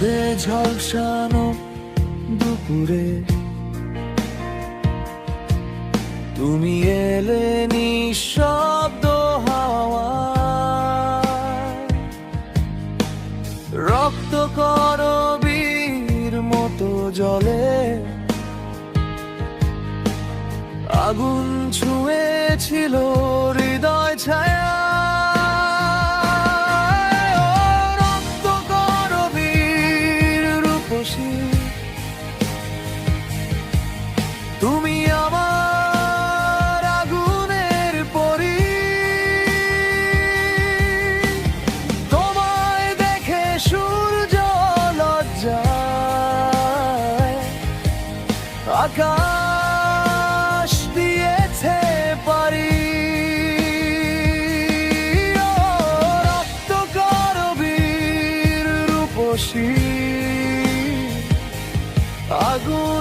রোদে ঝলসানো দুপুরে। তুমি এলে নিঃশব্দ হাওয়া রক্ত করবীর মতো জলে। আগুন ছুঁয়েছিল হৃদয় ছায়া। তুমি আমার আগুনের পরি। তোমায় দেখে সূর্য লজ্জায়। আকাশ দিয়েছে পারি। রক্ত করবীর রূপসী। আগুন